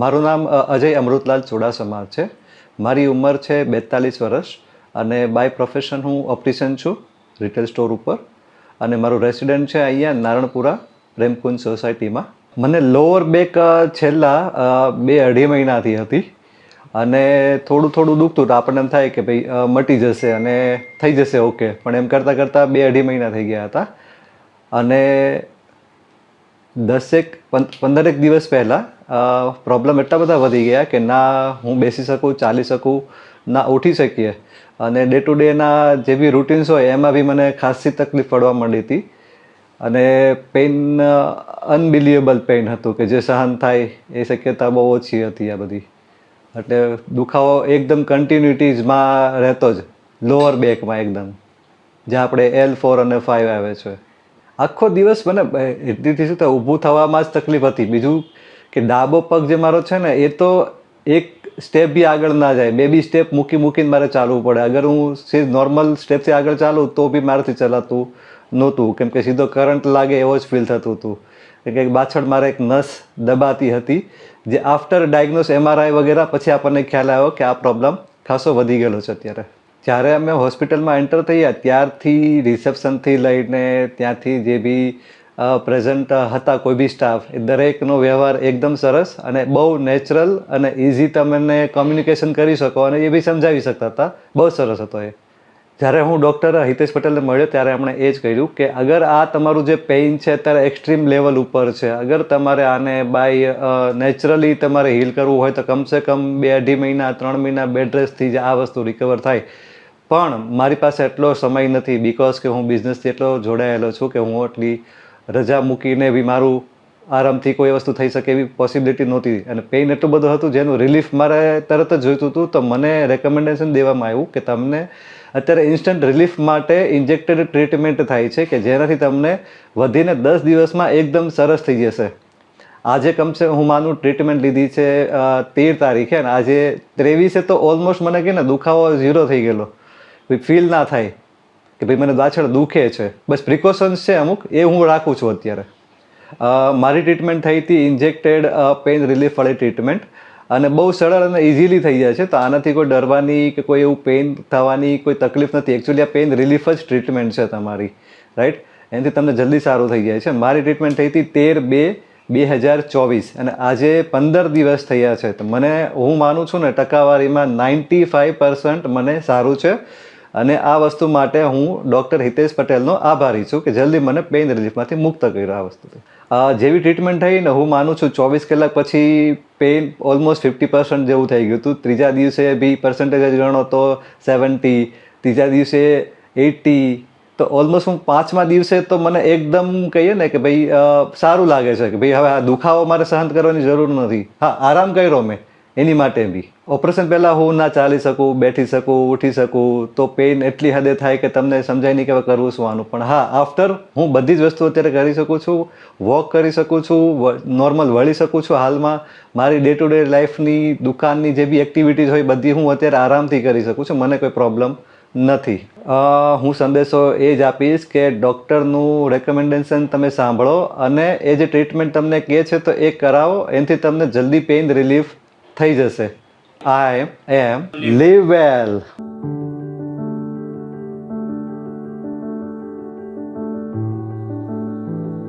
મારું નામ અજય અમૃતલાલ ચુડાસમા છે. મારી ઉંમર છે બેતાલીસ વર્ષ અને બાય પ્રોફેશન હું ઓપ્ટિશિયન છું રિટેલ સ્ટોર ઉપર. અને મારું રેસિડેન્ટ છે અહીંયા નારણપુરા, પ્રેમકુંજ સોસાયટીમાં મને લોઅર બેક છેલ્લા બે અઢી મહિનાથી હતી. અને થોડું થોડું દુખતું તો આપણને એમ થાય કે ભાઈ મટી જશે અને થઈ જશે ઓકે પણ એમ કરતાં કરતાં બે અઢી મહિના થઈ ગયા હતા. અને દસેક પંદરેક દિવસ પહેલાં પ્રોબ્લેમ એટલા બધા વધી ગયા કે ના, હું બેસી શકું, ચાલી શકું, ના ઉઠી શકીએ. અને ડે ટુ ડેના જે બી રૂટીન્સ હોય, એમાં બી મને ખાસી તકલીફ પડવા માંડી હતી. અને પેઇન અનબિલિએબલ પેઇન હતું કે જે સહન થાય, એ શક્યતા બહુ ઓછી હતી આ બધી. એટલે દુખાવો એકદમ કન્ટિન્યુટીઝમાં રહેતો જ લોઅર બેકમાં એકદમ, જ્યાં આપણે એલ ફોર અને ફાઇવ આવે છે. આખો દિવસ મને એટલીથી શું થાય, ઊભું થવામાં જ તકલીફ હતી. બીજું કે ડાબો પગ જે મારો છે ને, એ તો એક સ્ટેપ બી આગળ ના જાય. બે બી સ્ટેપ મૂકી મૂકીને મારે ચાલવું પડે. અગર હું સીધ નોર્મલ સ્ટેપથી આગળ ચાલું, તો બી મારાથી ચલાતું નહોતું. કેમ કે સીધો કરંટ લાગે એવો જ ફીલ થતું હતું. કે પાછળ મારે એક નસ દબાતી હતી, જે આફ્ટર ડાયગ્નોસ એમઆરઆઈ વગેરે, પછી આપણને ખ્યાલ આવ્યો કે આ પ્રોબ્લેમ ખાસો વધી ગયેલો છે અત્યારે. જ્યારે અમે હોસ્પિટલમાં એન્ટર થયા ત્યારથી રિસેપ્શનથી લઈને ત્યાંથી જે બી પ્રેઝન્ટ હતા, કોઈ બી સ્ટાફ, એ દરેકનો વ્યવહાર એકદમ સરસ અને બહુ નેચરલ અને ઇઝી તમને કોમ્યુનિકેશન કરી શકો અને એ બી સમજાવી શકતા હતા. બહુ સરસ હતો એ. જ્યારે હું ડૉક્ટર હિતેશ પટેલને મળ્યો, ત્યારે એમણે એ જ કહ્યું કે અગર આ તમારું જે પેઇન છે, અત્યારે એક્સ્ટ્રીમ લેવલ ઉપર છે, અગર તમારે આને બાય નેચરલી તમારે હીલ કરવું હોય, તો કમસે કમ બે અઢી મહિના, ત્રણ મહિના બેડ રેસ્ટથી જ આ વસ્તુ રિકવર થાય. પણ મારી પાસે એટલો સમય નથી બિકોઝ કે હું બિઝનેસથી એટલો જોડાયેલો છું કે હું એટલી રજા મૂકીને બી મારું આરામથી કોઈ વસ્તુ થઈ શકે એવી પોસિબિલિટી નહોતી. અને પેઇન એટલું બધું હતું જેનું રિલીફ મારે તરત જ જોઈતું હતું, તો મને રેકમેન્ડેશન દેવામાં આવ્યું કે તમને અત્યારે ઇન્સ્ટન્ટ રિલીફ માટે ઇન્જેક્ટેડ ટ્રીટમેન્ટ થાય છે કે જેનાથી તમને વધીને દસ દિવસમાં એકદમ સરસ થઈ જશે. આજે કમસે હું માનું ટ્રીટમેન્ટ લીધી છે તેર તારીખે અને આજે ત્રેવીસે તો ઓલમોસ્ટ મને કે ને દુખાવો ઝીરો થઈ ગયેલો. ફીલ ના થાય કે ભાઈ મને પાછળ દુખે છે. બસ પ્રિકોશન્સ છે અમુક, એ હું રાખું છું અત્યારે. મારી ટ્રીટમેન્ટ થઈ હતી ઇન્જેક્ટેડ પેઇન રિલીફવાળી ટ્રીટમેન્ટ અને બહુ સરળ અને ઇઝીલી થઈ જાય છે. તો આનાથી કોઈ ડરવાની કે કોઈ એવું પેઇન થવાની કોઈ તકલીફ નથી. એકચ્યુઅલી આ પેઇન રિલીફ જ ટ્રીટમેન્ટ છે તમારી રાઈટ એનાથી તમને જલ્દી સારું થઈ જાય છે. મારી ટ્રીટમેન્ટ થઈ હતી તેર બે બે હજાર ચોવીસ. અને આજે પંદર દિવસ થયા છે. તો મને, હું માનું છું ને ટકાવારીમાં નાઇન્ટી ફાઇવ મને સારું છે. અને આ વસ્તુ માટે હું ડૉક્ટર હિતેશ પટેલનો આભારી છું કે જલ્દી મને પેઇન રિલીફમાંથી મુક્ત કર્યો આ વસ્તુથી. જેવી ટ્રીટમેન્ટ થઈ ને હું માનું છું ચોવીસ કલાક પછી પેઇન ઓલમોસ્ટ ફિફ્ટી પર્સન્ટ જેવું થઈ ગયું હતું. ત્રીજા દિવસે બી પર્સન્ટેજ ગણો તો સેવન્ટી, ત્રીજા દિવસે એટી તો ઓલમોસ્ટ હું પાંચમા દિવસે તો મને એકદમ કહીએ ને કે ભાઈ સારું લાગે છે કે ભાઈ હવે આ દુખાવો મારે સહન કરવાની જરૂર નથી. હા, આરામ કર્યો મેં. એની માટે બી. ઓપરેશન પહેલાં હું ના ચાલી શકું, બેઠી શકું, ઉઠી શકું, તો પેઇન એટલી હદે થાય કે તમને સમજાય નહીં કે હવે કરવું શું આનું. પણ હા આફ્ટર હું બધી જ વસ્તુ અત્યારે કરી શકું છું વોક કરી શકું છું નોર્મલ વળી શકું છું હાલમાં. મારી ડે ટુ ડે લાઈફની દુકાનની જે બી એક્ટિવિટીઝ હોય, બધી હું અત્યારે આરામથી કરી શકું છું. મને કોઈ પ્રોબ્લેમ નથી. હું સંદેશો એ જ આપીશ કે ડૉક્ટરનું રેકમેન્ડેશન તમે સાંભળો અને એ જે ટ્રીટમેન્ટ તમને કહે છે તો એ કરાવો. એનાથી તમને જલ્દી પેઇન રિલીફ થઈ જશે. આઈ એમ લીવ વેલ